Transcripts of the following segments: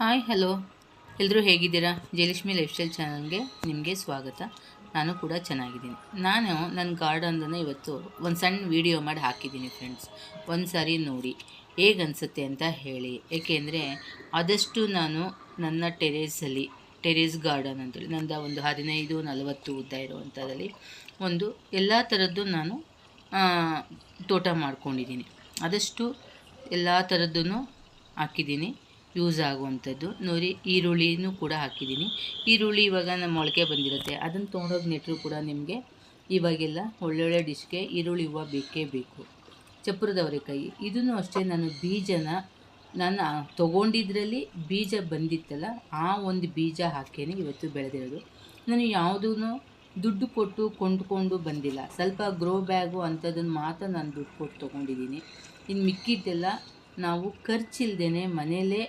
Hi hello ಎಲ್ಲರೂ ಹೇಗಿದ್ದೀರಾ? Jayalakshmi life style ಚಾನಲ್ಗೆ ನಿಮಗೆ ಸ್ವಾಗತ. ನಾನು ಕೂಡ ಚೆನ್ನಾಗಿದ್ದೀನಿ. ನಾನು ನನ್ನ ಗಾರ್ಡನನ್ನು ಇವತ್ತು ಒಂದು ಸಣ್ಣ ವಿಡಿಯೋ ಮಾಡಿ ಹಾಕಿದ್ದೀನಿ ಫ್ರೆಂಡ್ಸ್ ಒಂದು ಸಾರಿ ನೋಡಿ. ಹೇಗೆ ಅನಿಸುತ್ತೆ ಅಂತ ಹೇಳಿ. ಏಕೆಂದರೆ ಆದಷ್ಟು ನಾನು ನನ್ನ ಟೆರೇಸಲ್ಲಿ ಟೆರೇಸ್ ಗಾರ್ಡನ್ ಅಂತೇಳಿ ನಂದು ಒಂದು ಹದಿನೈದು, ನಲವತ್ತು ಉದ್ದ ಇರುವಂಥದ್ದಲ್ಲಿ ಒಂದು ಎಲ್ಲ ಥರದ್ದು ನಾನು ತೋಟ ಮಾಡ್ಕೊಂಡಿದ್ದೀನಿ. ಆದಷ್ಟು ಎಲ್ಲ ಥರದ್ದನ್ನು ಹಾಕಿದ್ದೀನಿ. ಯೂಸ್ ಆಗುವಂಥದ್ದು. ನೋಡಿ, ಈರುಳ್ಳಿನೂ ಕೂಡ ಹಾಕಿದ್ದೀನಿ. ಈರುಳ್ಳಿ ಇವಾಗ ನಮ್ಮ ಮೊಳಕೆ ಬಂದಿರುತ್ತೆ. ಅದನ್ನು ತೊಗೊಂಡೋಗಿ ನೆಟ್ಟರು ಕೂಡ ನಿಮಗೆ ಇವಾಗೆಲ್ಲ ಒಳ್ಳೊಳ್ಳೆ ಡಿಶ್ಗೆ ಈರುಳ್ಳಿ ಹೂವು ಬೇಕೇ ಬೇಕು. ಚಪ್ಪರದ ಅವರೆಕಾಯಿ ಇದನ್ನು ಅಷ್ಟೇ ನಾನು ಬೀಜನ, ನಾನು ತೊಗೊಂಡಿದ್ರಲ್ಲಿ ಬೀಜ ಬಂದಿತ್ತಲ್ಲ, ಆ ಒಂದು ಬೀಜ ಹಾಕೇನೆ ಇವತ್ತು ಬೆಳೆದಿರೋದು. ನಾನು ಯಾವುದೂ ದುಡ್ಡು ಕೊಟ್ಟು ಕೊಂಡ್ಕೊಂಡು ಬಂದಿಲ್ಲ. ಸ್ವಲ್ಪ ಗ್ರೋ ಬ್ಯಾಗು ಅಂಥದ್ದನ್ನು ಮಾತ್ರ ನಾನು ದುಡ್ಡು ಕೊಟ್ಟು ತೊಗೊಂಡಿದ್ದೀನಿ. ಇನ್ನು ಮಿಕ್ಕಿದ್ದೆಲ್ಲ ನಾವು ಖರ್ಚಿಲ್ದೇ ಮನೆಯಲ್ಲೇ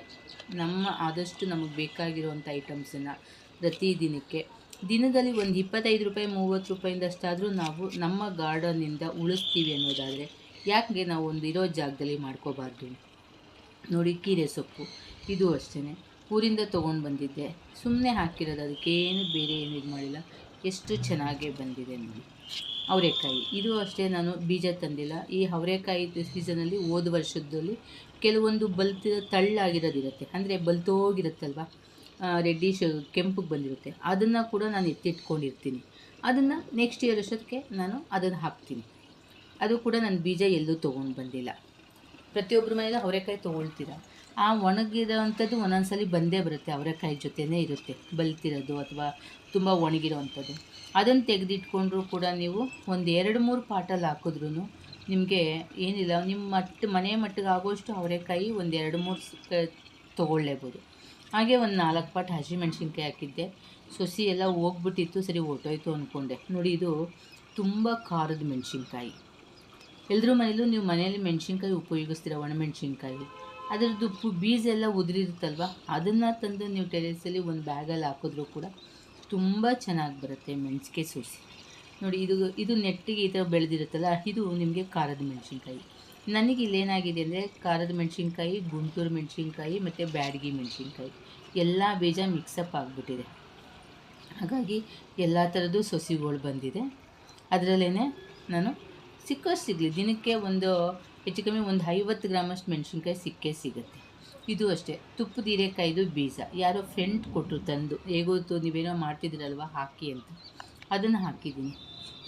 ನಮ್ಮ ಆದಷ್ಟು ನಮಗೆ ಬೇಕಾಗಿರುವಂಥ ಐಟಮ್ಸನ್ನು ಪ್ರತಿ ದಿನಕ್ಕೆ ದಿನದಲ್ಲಿ ಒಂದು ಇಪ್ಪತ್ತೈದು ರೂಪಾಯಿ, ಮೂವತ್ತು ರೂಪಾಯಿಂದಷ್ಟಾದರೂ ನಾವು ನಮ್ಮ ಗಾರ್ಡನ್ನಿಂದ ಉಳಿಸ್ತೀವಿ ಅನ್ನೋದಾದರೆ ಯಾಕೆ ನಾವು ಒಂದು ಇರೋ ಜಾಗದಲ್ಲಿ ಮಾಡ್ಕೋಬಾರ್ದು? ನೋಡಿ ಕೀರೆ ಸೊಪ್ಪು. ಇದು ಅಷ್ಟೇ ಊರಿಂದ ತೊಗೊಂಡು ಬಂದಿದ್ದೆ. ಸುಮ್ಮನೆ ಹಾಕಿರೋದು, ಅದಕ್ಕೇನು ಬೇರೆ ಏನು ಇದು ಮಾಡಿಲ್ಲ ಎಷ್ಟು ಚೆನ್ನಾಗಿ ಬಂದಿದೆ ನೋಡಿ. ಅವರೆಕಾಯಿ. ಇದು ಅಷ್ಟೇ ನಾನು ಬೀಜ ತಂದಿಲ್ಲ. ಈ ಅವರೆಕಾಯಿ ಸೀಸನಲ್ಲಿ ಹೋದ ವರ್ಷದಲ್ಲಿ ಕೆಲವೊಂದು ಬಲ್ತಿರೋ ತಳ್ಳಾಗಿರೋದಿರುತ್ತೆ. ಅಂದರೆ ಬಲ್ತೋಗಿರುತ್ತಲ್ವ? ರೆಡ್ಡಿಶ್ ಕೆಂಪಿಗೆ ಬಂದಿರುತ್ತೆ. ಅದನ್ನು ಕೂಡ ನಾನು ಎತ್ತಿಟ್ಕೊಂಡಿರ್ತೀನಿ. ಅದನ್ನು ನೆಕ್ಸ್ಟ್ ಇಯರ್ ವರ್ಷಕ್ಕೆ ನಾನು ಅದನ್ನು ಹಾಕ್ತೀನಿ. ಅದು ಕೂಡ ನಾನು ಬೀಜ ಎಲ್ಲೂ ತೊಗೊಂಡು ಬಂದಿಲ್ಲ. ಪ್ರತಿಯೊಬ್ಬರ ಮನೇಲಿ ಅವರೆಕಾಯಿ ತೊಗೊಳ್ತೀರ? ಆ ಒಣಗಿರೋವಂಥದ್ದು ಒಂದೊಂದ್ಸಲಿ ಬಂದೇ ಬರುತ್ತೆ. ಅವರೆಕಾಯಿ ಜೊತೆನೇ ಇರುತ್ತೆ. ಬಲ್ತಿರೋದು ಅಥವಾ ತುಂಬ ಒಣಗಿರೋವಂಥದ್ದು. ಅದನ್ನು ತೆಗೆದಿಟ್ಕೊಂಡ್ರೂ ಕೂಡ ನೀವು ಒಂದು ಎರಡು ಮೂರು ಪಾಟಲ್ಲಿ ಹಾಕಿದ್ರೂ ನಿಮಗೆ ಏನಿಲ್ಲ, ನಿಮ್ಮ ಮಟ್ಟ ಮನೆ ಮಟ್ಟಿಗೆ ಆಗೋಷ್ಟು ಅವರೆಕಾಯಿ ಒಂದು ಎರಡು ಮೂರು ತೊಗೊಳ್ಳೇಬೋದು ಹಾಗೆ ಒಂದು ನಾಲ್ಕು ಪಾಟ್ ಹಸಿಮೆಣ್ಸಿನ್ಕಾಯಿ ಹಾಕಿದ್ದೆ. ಸೊಸಿ ಎಲ್ಲ ಹೋಗ್ಬಿಟ್ಟಿತ್ತು, ಸರಿ ಹೊರ್ಟೋಯ್ತು ಅಂದ್ಕೊಂಡೆ. ನೋಡಿ ಇದು ತುಂಬ ಖಾರದ ಮೆಣಸಿನ್ಕಾಯಿ. ಎಲ್ಲರೂ ಮನೇಲೂ ನೀವು ಮನೆಯಲ್ಲಿ ಮೆಣಸಿನ್ಕಾಯಿ ಉಪಯೋಗಿಸ್ತೀರ, ಒಣಮೆಣಸಿನ್ಕಾಯಿ? ಅದರದ್ದು ಬೀಜ ಎಲ್ಲ ಉದುರಿರುತ್ತಲ್ವ? ಅದನ್ನು ತಂದು ನೀವು ಟೆರೆಸಲ್ಲಿ ಒಂದು ಬ್ಯಾಗಲ್ಲಿ ಹಾಕಿದ್ರೂ ಕೂಡ ತುಂಬ ಚೆನ್ನಾಗಿ ಬರುತ್ತೆ ಮೆಣಸಿಗೆ ಸೋಸಿ. ನೋಡಿ, ಇದು ಇದು ನೆಟ್ಟಿಗೆ ಈ ಥರ ಬೆಳೆದಿರುತ್ತಲ್ಲ, ಇದು ನಿಮಗೆ ಖಾರದ ಮೆಣಸಿನ್ಕಾಯಿ. ನನಗೆ ಇಲ್ಲೇನಾಗಿದೆ ಅಂದರೆ ಖಾರದ ಮೆಣಸಿನ್ಕಾಯಿ, ಗುಂಟೂರು ಮೆಣಸಿನ್ಕಾಯಿ ಮತ್ತು ಬ್ಯಾಡಗಿ ಮೆಣಸಿನ್ಕಾಯಿ. ಎಲ್ಲ ಬೀಜ ಮಿಕ್ಸಪ್ ಆಗಿಬಿಟ್ಟಿದೆ. ಹಾಗಾಗಿ ಎಲ್ಲ ಥರದ್ದು ಸೊಸಿಗಳು ಬಂದಿದೆ. ಅದರಲ್ಲೇ ನಾನು ಸಿಕ್ಕಷ್ಟು ಸಿಗಲಿ. ದಿನಕ್ಕೆ ಒಂದು, ಹೆಚ್ಚು ಕಮ್ಮಿ ಒಂದು ಐವತ್ತು ಗ್ರಾಮಷ್ಟು ಮೆಣಸಿನ್ಕಾಯಿ ಸಿಕ್ಕೇ ಸಿಗುತ್ತೆ. ಇದು ಅಷ್ಟೇ. ತುಪ್ಪದ ಹೀರೆಕಾಯ್ದು, ಬೀಜ. ಯಾರೋ ಫ್ರೆಂಡ್ ಕೊಟ್ಟರು ತಂದು. ಹೇಗೋತು ನೀವೇನೋ ಮಾಡ್ತಿದ್ದೀರಲ್ವ, ಹಾಕಿ ಅಂತ. ಅದನ್ನು ಹಾಕಿದ್ದೀನಿ.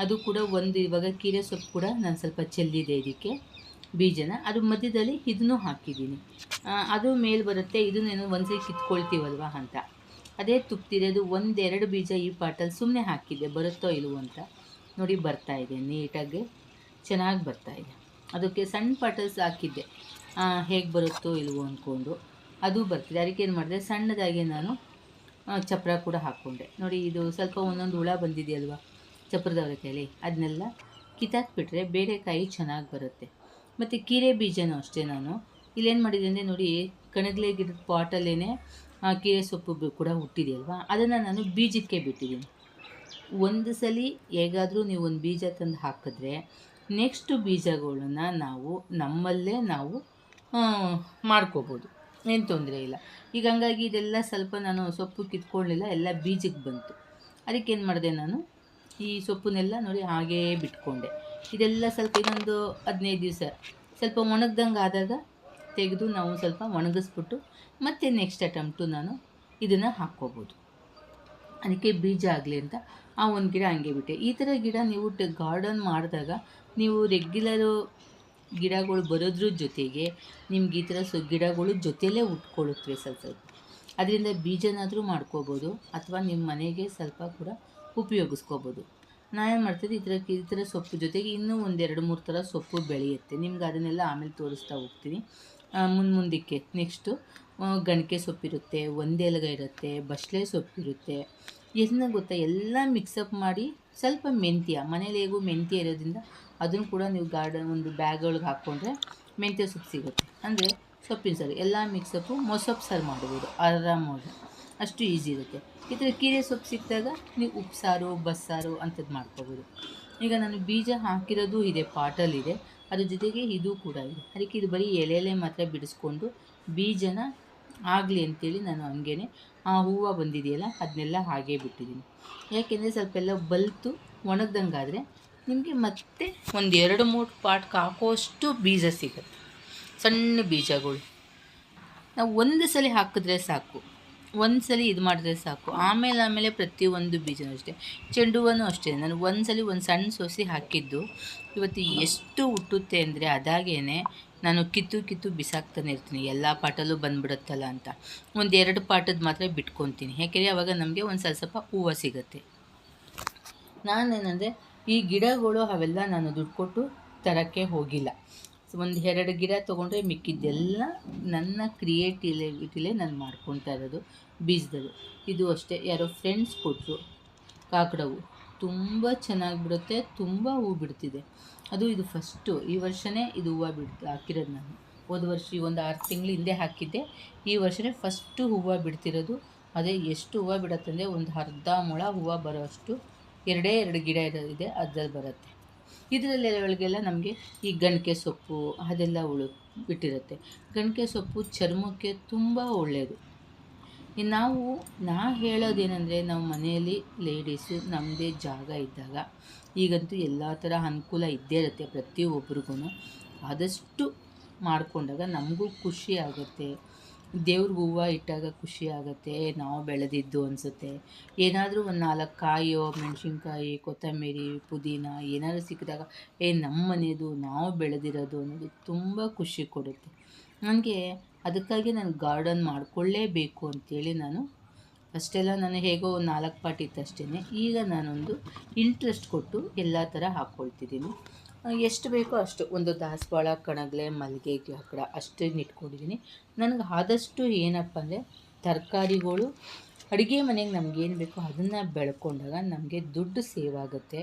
ಅದು ಕೂಡ ಒಂದು, ಇವಾಗ ಕೀರೆ ಸೊಪ್ಪು ಕೂಡ ನಾನು ಸ್ವಲ್ಪ ಚೆಲ್ಲಿದೆ ಇದಕ್ಕೆ. ಬೀಜನ. ಅದು ಮಧ್ಯದಲ್ಲಿ ಇದನ್ನು ಹಾಕಿದ್ದೀನಿ. ಅದು ಮೇಲೆ ಬರುತ್ತೆ. ಇದನ್ನೇನೋ ಒಂದ್ಸರಿ ಕಿತ್ಕೊಳ್ತೀವಲ್ವ ಅಂತ. ಅದೇ ತುಪ್ತಿರೋದು ಒಂದೆರಡು ಬೀಜ ಈ ಪಾಟಲ್ಲಿ ಸುಮ್ಮನೆ ಹಾಕಿದ್ದೆ. ಬರುತ್ತೋ ಇಲ್ವೋ ಅಂತ. ನೋಡಿ ಬರ್ತಾ ಇದೆ, ನೀಟಾಗಿ ಚೆನ್ನಾಗಿ ಬರ್ತಾ ಇದೆ. ಅದಕ್ಕೆ ಸಣ್ಣ ಪಾಟಲ್ಸ್ ಹಾಕಿದ್ದೆ. ಹೇಗೆ ಬರುತ್ತೋ ಇಲ್ವೋ ಅಂದ್ಕೊಂಡು ಅದು ಬರ್ತಿದೆ. ಅದಕ್ಕೆ ಏನು ಮಾಡಿದೆ? ಸಣ್ಣದಾಗಿ ನಾನು ಚಪ್ಪರ ಕೂಡ ಹಾಕ್ಕೊಂಡೆ ನೋಡಿ, ಇದು ಸ್ವಲ್ಪ ಒಂದೊಂದು ಹುಳ ಬಂದಿದೆಯಲ್ವ ಚಪ್ಪರದವ್ರ ಕೈಲಿ? ಅದನ್ನೆಲ್ಲ ಕಿತ್ತಾಕ್ಬಿಟ್ರೆ ಬೇಳೆಕಾಯಿ ಚೆನ್ನಾಗಿ ಬರುತ್ತೆ. ಮತ್ತು ಕೀರೆ ಬೀಜನೂ ಅಷ್ಟೇ ನಾನು. ಇಲ್ಲೇನು ಮಾಡಿದೆ ಅಂದರೆ ನೋಡಿ, ಕಣಗಲೆ ಗಿಡದ ಪಾಟಲ್ಲೇ ಕೀರೆ ಸೊಪ್ಪು ಕೂಡ ಹುಟ್ಟಿದೆಯಲ್ವಾ? ಅದನ್ನು ನಾನು ಬೀಜಕ್ಕೆ ಬಿಟ್ಟಿದ್ದೀನಿ. ಒಂದು ಸಲ ಹೇಗಾದರೂ ನೀವು ಒಂದು ಬೀಜ ತಂದು ಹಾಕಿದ್ರೆ, ನೆಕ್ಸ್ಟ್ ಬೀಜಗಳನ್ನ ನಾವು ನಮ್ಮಲ್ಲೇ ನಾವು ಮಾಡ್ಕೋಬೋದು. ಏನು ತೊಂದರೆ ಇಲ್ಲ. ಈಗ ಹಂಗಾಗಿ ಇದೆಲ್ಲ ಸ್ವಲ್ಪ ನಾನು ಸೊಪ್ಪು ಕಿತ್ಕೊಳ್ಳಿಲ್ಲ, ಎಲ್ಲ ಬೀಜಕ್ಕೆ ಬಂತು. ಅದಕ್ಕೇನು ಮಾಡಿದೆ ನಾನು? ಈ ಸೊಪ್ಪನ್ನೆಲ್ಲ ನೋಡಿ ಹಾಗೇ ಬಿಟ್ಕೊಂಡೆ. ಇದೆಲ್ಲ ಸ್ವಲ್ಪ ಇನ್ನೊಂದು ಹದಿನೈದು ದಿವಸ. ಸ್ವಲ್ಪ ಒಣಗ್ದಂಗೆ ಆದಾಗ ತೆಗೆದು ನಾವು ಸ್ವಲ್ಪ ಒಣಗಿಸ್ಬಿಟ್ಟು ಮತ್ತೆ ನೆಕ್ಸ್ಟ್ ಅಟೆಂಪ್ಟು ನಾನು ಇದನ್ನು ಹಾಕ್ಕೋಬೋದು. ಅದಕ್ಕೆ ಬೀಜ ಆಗಲಿ ಅಂತ ಆ ಒಂದು ಗಿಡ ಹಂಗೆ ಬಿಟ್ಟೆ. ಈ ಥರ ಗಿಡ ನೀವು ಗಾರ್ಡನ್ ಮಾಡಿದಾಗ ನೀವು ರೆಗ್ಯುಲರು ಗಿಡಗಳು ಬರೋದ್ರ ಜೊತೆಗೆ ನಿಮ್ಗೆ ಈ ಥರ ಸೊ, ಗಿಡಗಳು ಜೊತೆಯಲ್ಲೇ ಉಟ್ಕೊಳ್ಳುತ್ತವೆ ಸ್ವಲ್ಪ ಸ್ವಲ್ಪ. ಅದರಿಂದ ಬೀಜನಾದರೂ ಮಾಡ್ಕೋಬೋದು ಅಥವಾ ನಿಮ್ಮ ಮನೆಗೆ ಸ್ವಲ್ಪ ಕೂಡ ಉಪಯೋಗಿಸ್ಕೋಬೋದು. ನಾನೇನು ಮಾಡ್ತೀನಿ ಈ ಥರ ಈ ಥರ ಸೊಪ್ಪು ಜೊತೆಗೆ ಇನ್ನೂ ಒಂದೆರಡು ಮೂರು ಥರ ಸೊಪ್ಪು ಬೆಳೆಯುತ್ತೆ. ನಿಮ್ಗೆ ಅದನ್ನೆಲ್ಲ ಆಮೇಲೆ ತೋರಿಸ್ತಾ ಹೋಗ್ತೀನಿ. ಮುಂದೆ ಮುಂದಕ್ಕೆ ನೆಕ್ಸ್ಟು ಗಣಿಕೆ ಸೊಪ್ಪಿರುತ್ತೆ ಒಂದೆಲಗ ಇರುತ್ತೆ, ಬಸ್ಲೆ ಸೊಪ್ಪಿರುತ್ತೆ ಎಲ್ಲ ಗೊತ್ತಾ, ಎಲ್ಲ ಮಿಕ್ಸಪ್ ಮಾಡಿ ಸ್ವಲ್ಪ ಮೆಂತ್ಯ, ಮನೇಲಿ ಹೇಗೂ ಮೆಂತ್ಯ ಇರೋದ್ರಿಂದ ಅದನ್ನು ಕೂಡ ನೀವು ಗಾರ್ಡನ್ ಒಂದು ಬ್ಯಾಗ್ ಒಳಗೆ ಹಾಕ್ಕೊಂಡ್ರೆ ಮೆಂತ್ಯ ಸೊಪ್ಪು ಸಿಗುತ್ತೆ. ಅಂದರೆ ಸೊಪ್ಪಿನ ಸಾರು, ಎಲ್ಲ ಮಿಕ್ಸಪ್ಪು ಮೊಸೊಪ್ಪು ಸಾರು ಮಾಡ್ಬೋದು, ಆರಾಮಾಗಿ. ಅಷ್ಟು ಈಸಿ ಇರುತ್ತೆ. ಈ ಥರ ಕೀರೆ ಸೊಪ್ಪು ಸಿಕ್ಕಿದಾಗ ನೀವು ಉಪ್ಸಾರು ಬಸ್ಸಾರು ಅಂಥದ್ದು ಮಾಡ್ಕೋಬೋದು. ಈಗ ನಾನು ಬೀಜ ಹಾಕಿರೋದು ಇದೆ ಪಾಟಲ್ಲಿದೆ ಅದ್ರ ಜೊತೆಗೆ ಇದು ಕೂಡ ಇದೆ. ಅದಕ್ಕೆ ಇದು ಬರೀ ಎಲೆ ಎಲೆ ಮಾತ್ರ ಬಿಡಿಸ್ಕೊಂಡು ಬೀಜನ ಆಗಲಿ ಅಂತೇಳಿ ನಾನು ಹಂಗೇ ಆ ಹೂವು ಬಂದಿದೆಯಲ್ಲ, ಅದನ್ನೆಲ್ಲ ಹಾಗೇ ಬಿಟ್ಟಿದ್ದೀನಿ. ಯಾಕೆಂದರೆ ಸ್ವಲ್ಪ ಎಲ್ಲ ಬಲ್ತು ಒಣಗ್ದಂಗಾದರೆ ನಿಮಗೆ ಮತ್ತೆ ಒಂದು ಎರಡು ಮೂರು ಪಾಟ್ಗೆ ಹಾಕೋಷ್ಟು ಬೀಜ ಸಿಗುತ್ತೆ. ಸಣ್ಣ ಬೀಜಗಳು. ನಾವು ಒಂದು ಸಲ ಹಾಕಿದ್ರೆ ಸಾಕು. ಒಂದು ಸಲ ಇದು ಮಾಡಿದ್ರೆ ಸಾಕು. ಆಮೇಲೆ ಆಮೇಲೆ ಪ್ರತಿಯೊಂದು ಬೀಜನೂ ಅಷ್ಟೇ. ಚೆಂಡು ಹೂವನೂ ಅಷ್ಟೇ. ನಾನು ಒಂದು ಸಲ ಒಂದು ಸಣ್ಣ ಸೊಸಿ ಹಾಕಿದ್ದು. ಇವತ್ತು ಎಷ್ಟು ಹುಟ್ಟುತ್ತೆ ಅಂದರೆ ಅದಾಗೇ ನಾನು ಕಿತ್ತು ಕಿತ್ತು ಬಿಸಾಕ್ತಾನೆ ಇರ್ತೀನಿ. ಎಲ್ಲ ಪಾಟಲ್ಲೂ ಬಂದುಬಿಡುತ್ತಲ್ಲ ಅಂತ. ಒಂದು ಎರಡು ಪಾಟದ ಮಾತ್ರ ಬಿಟ್ಕೊತೀನಿ. ಯಾಕೆಂದರೆ ಅವಾಗ ನಮಗೆ ಒಂದು ಸ್ವಲ್ಪ ಸ್ವಲ್ಪ ಹೂವು ಸಿಗುತ್ತೆ. ನಾನೇನಂದರೆ ಈ ಗಿಡಗಳು ಅವೆಲ್ಲ ನಾನು ದುಡ್ಡು ಕೊಟ್ಟು ತರೋಕ್ಕೆ ಹೋಗಿಲ್ಲ. ಒಂದು ಎರಡು ಗಿಡ ತೊಗೊಂಡ್ರೆ ಮಿಕ್ಕಿದ್ದೆಲ್ಲ ನನ್ನ ಕ್ರಿಯೇಟಿವಿಟಿಲೇ ನಾನು ಮಾಡ್ಕೊತಾ ಇರೋದು ಬೀಜದಲ್ಲೂ ಇದು ಅಷ್ಟೇ, ಯಾರೋ ಫ್ರೆಂಡ್ಸ್ ಕೊಟ್ಟರು ಕಾಕಡವು. ತುಂಬ ಚೆನ್ನಾಗಿ ಬಿಡುತ್ತೆ ತುಂಬ ಹೂ ಬಿಡ್ತಿದೆ. ಅದು ಇದು ಫಸ್ಟು ಈ ವರ್ಷವೇ ಇದು ಹೂವು ಬಿಡ್, ಹಾಕಿರೋದು ನಾನು. ಹೋದ ವರ್ಷ ಈ ಒಂದು ಆರು ತಿಂಗಳು ಹಿಂದೆ ಹಾಕಿದ್ದೆ. ಈ ವರ್ಷವೇ ಫಸ್ಟು ಹೂವು ಬಿಡ್ತಿರೋದು. ಅದೇ ಎಷ್ಟು ಹೂವು ಬಿಡುತ್ತಂದರೆ ಒಂದು ಅರ್ಧ ಮೊಳ ಹೂವು ಬರೋ ಅಷ್ಟು ಎರಡೇ ಎರಡು ಗಿಡ ಇದೆ, ಅದ್ರಲ್ಲಿ ಬರುತ್ತೆ. ಇದರಲ್ಲಿ ಒಳಗೆಲ್ಲ ನಮಗೆ ಈ ಗಣಿಕೆ ಸೊಪ್ಪು, ಅದೆಲ್ಲ ಉಳು, ಬಿಟ್ಟಿರುತ್ತೆ. ಗಣಿಕೆ ಸೊಪ್ಪು ಚರ್ಮಕ್ಕೆ ತುಂಬ ಒಳ್ಳೆಯದು ನಾವು, ನಾ ಹೇಳೋದೇನೆಂದರೆ ನಾವು ಮನೆಯಲ್ಲಿ ಲೇಡೀಸು ನಮ್ಮದೇ ಜಾಗ ಇದ್ದಾಗ, ಈಗಂತೂ ಎಲ್ಲ ಥರ ಅನುಕೂಲ ಇದ್ದೇ ಇರುತ್ತೆ ಪ್ರತಿಯೊಬ್ಬರಿಗೂ ಆದಷ್ಟು ಮಾಡಿಕೊಂಡಾಗ ನಮಗೂ ಖುಷಿ ಆಗುತ್ತೆ. ದೇವ್ರಿಗೆ ಹೂವು ಇಟ್ಟಾಗ ಖುಷಿ ಆಗುತ್ತೆ, ನಾವು ಬೆಳೆದಿದ್ದು ಅನಿಸುತ್ತೆ. ಏನಾದರೂ ಒಂದು ನಾಲ್ಕು ಕಾಯೋ, ಮೆಣಸಿನ್ಕಾಯಿ, ಕೊತ್ತಂಬರಿ, ಪುದೀನ ಏನಾದರೂ ಸಿಕ್ಕಿದಾಗ, ಏ ನಮ್ಮ ಮನೆಯದು ನಾವು ಬೆಳೆದಿರೋದು ಅನ್ನೋದು ತುಂಬ ಖುಷಿ ಕೊಡುತ್ತೆ. ನನಗೆ ಅದಕ್ಕಾಗಿ ನಾನು ಗಾರ್ಡನ್ ಮಾಡಿಕೊಳ್ಳೇಬೇಕು ಅಂತೇಳಿ ನಾನು ಅಷ್ಟೆಲ್ಲ ನಾನು ಹೇಗೋ ನಾಲ್ಕು ಪಾಟಿ ಇತ್ತಷ್ಟೇ ಈಗ ನಾನೊಂದು ಇಂಟ್ರೆಸ್ಟ್ ಕೊಟ್ಟು ಎಲ್ಲ ಥರ ಹಾಕ್ಕೊಳ್ತಿದ್ದೀನಿ ಎಷ್ಟು ಬೇಕೋ ಅಷ್ಟು. ಒಂದು ದಾಸವಾಳ, ಕಣಗಲೆ, ಮಲ್ಲಿಗೆ ಕಾಕಡ ಅಷ್ಟೇ ಇಟ್ಕೊಂಡಿದ್ದೀನಿ ನನಗೆ ಆದಷ್ಟು ಏನಪ್ಪ ಅಂದರೆ ತರಕಾರಿಗಳು, ಅಡುಗೆ ಮನೆಗೆ ನಮಗೇನು ಬೇಕೋ ಅದನ್ನು ಬೆಳ್ಕೊಂಡಾಗ ನಮಗೆ ದುಡ್ಡು ಸೇವ್ ಆಗುತ್ತೆ.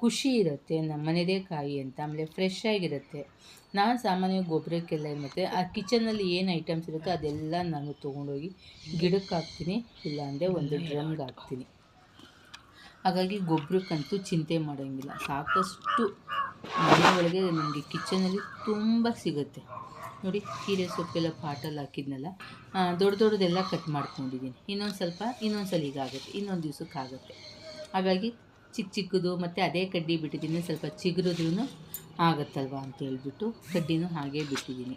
ಖುಷಿ ಇರುತ್ತೆ, ನಮ್ಮ ಮನೆಯದೇ ಕಾಯಿ ಅಂತ, ಆಮೇಲೆ ಫ್ರೆಶ್ ಆಗಿರುತ್ತೆ. ನಾನು ಸಾಮಾನ್ಯವಾಗಿ ಗೊಬ್ಬರಕ್ಕೆಲ್ಲ ಏನು ಮಾಡ್ತೀನಿ, ಆ ಕಿಚನಲ್ಲಿ ಏನು ಐಟಮ್ಸ್ ಇರುತ್ತೋ ಅದೆಲ್ಲ ನಾನು ತೊಗೊಂಡೋಗಿ ಗಿಡಕ್ಕೆ ಹಾಕ್ತೀನಿ, ಇಲ್ಲಾಂದರೆ ಒಂದು ಡ್ರಮ್ಗೆ ಹಾಕ್ತೀನಿ. ಹಾಗಾಗಿ ಗೊಬ್ಬರಕ್ಕಂತೂ ಚಿಂತೆ ಮಾಡೋಂಗಿಲ್ಲ. ಸಾಕಷ್ಟು ಮನೆ ಒಳಗೆ ನಮಗೆ ಕಿಚನಲ್ಲಿ ತುಂಬ ಸಿಗುತ್ತೆ. ನೋಡಿ ಕೀರೆ ಸೊಪ್ಪೆಲ್ಲ ಪಾಟಲ್ಲಿ ಹಾಕಿದ್ನಲ್ಲ ದೊಡ್ಡ ದೊಡ್ಡದೆಲ್ಲ ಕಟ್ ಮಾಡ್ಕೊಂಡಿದ್ದೀನಿ. ಇನ್ನೊಂದು ಸ್ವಲ್ಪ, ಇನ್ನೊಂದು ಸಲ ಈಗಾಗುತ್ತೆ ಇನ್ನೊಂದು ದಿವ್ಸಕ್ಕೆ ಆಗುತ್ತೆ. ಹಾಗಾಗಿ ಚಿಕ್ಕ ಚಿಕ್ಕದು ಮತ್ತು ಅದೇ ಕಡ್ಡಿ ಬಿಟ್ಟಿದ್ದೀನಿ, ಸ್ವಲ್ಪ ಚಿಗುರಿದ್ರೂ ಆಗುತ್ತಲ್ವ ಅಂತ ಹೇಳ್ಬಿಟ್ಟು ಕಡ್ಡಿನೂ ಹಾಗೇ ಬಿಟ್ಟಿದ್ದೀನಿ.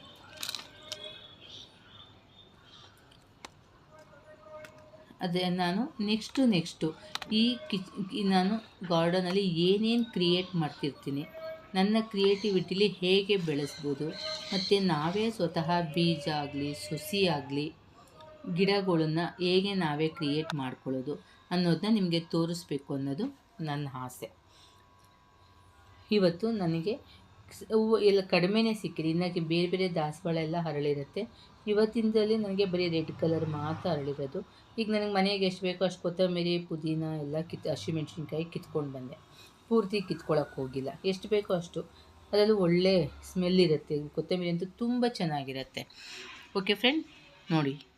ಅದೇ ನಾನು ನೆಕ್ಸ್ಟು ನೆಕ್ಸ್ಟು ಈ ಕಿಚ್ ನಾನು ಗಾರ್ಡನಲ್ಲಿ ಏನೇನು ಕ್ರಿಯೇಟ್ ಮಾಡ್ತಿರ್ತೀನಿ, ನನ್ನ ಕ್ರಿಯೇಟಿವಿಟಿಲಿ ಹೇಗೆ ಬೆಳೆಸ್ಬೋದು, ಮತ್ತು ನಾವೇ ಸ್ವತಃ ಬೀಜ ಆಗಲಿ, ಸೊಸಿ ಆಗಲಿ, ಗಿಡಗಳನ್ನು ಹೇಗೆ ನಾವೇ ಕ್ರಿಯೇಟ್ ಮಾಡ್ಕೊಳ್ಳೋದು ಅನ್ನೋದನ್ನ ನಿಮಗೆ ತೋರಿಸ್ಬೇಕು ಅನ್ನೋದು ನನ್ನ ಆಸೆ. ಇವತ್ತು ನನಗೆ ಹೂವು ಎಲ್ಲ ಕಡಿಮೆನೇ ಸಿಕ್ಕಿದೆ ಇನ್ನಾಗಿ ಬೇರೆ ಬೇರೆ ದಾಸವಾಳ ಎಲ್ಲ ಹರಳಿರುತ್ತೆ ಇವತ್ತಿನದಲ್ಲಿ ನನಗೆ ಬರೀ ರೆಡ್ ಕಲರ್ ಮಾತ್ರ ಅರಳಿರೋದು. ಈಗ ನನಗೆ ಮನೆಗೆ ಎಷ್ಟು ಬೇಕೋ ಅಷ್ಟು ಕೊತ್ತಂಬರಿ, ಪುದೀನ ಎಲ್ಲ ಕಿತ್ ಹಸಿಮೆಣ್ಸಿನ್ಕಾಯಿ ಕಿತ್ಕೊಂಡು ಬಂದೆ. ಪೂರ್ತಿ ಕಿತ್ಕೊಳಕ್ಕೆ ಹೋಗಿಲ್ಲ. ಎಷ್ಟು ಬೇಕೋ ಅಷ್ಟು. ಅದರಲ್ಲೂ ಒಳ್ಳೆ ಸ್ಮೆಲ್ ಇರುತ್ತೆ. ಕೊತ್ತಂಬರಿ ಅಂತೂ ತುಂಬ ಚೆನ್ನಾಗಿರುತ್ತೆ. ಓಕೆ ಫ್ರೆಂಡ್ ನೋಡಿ.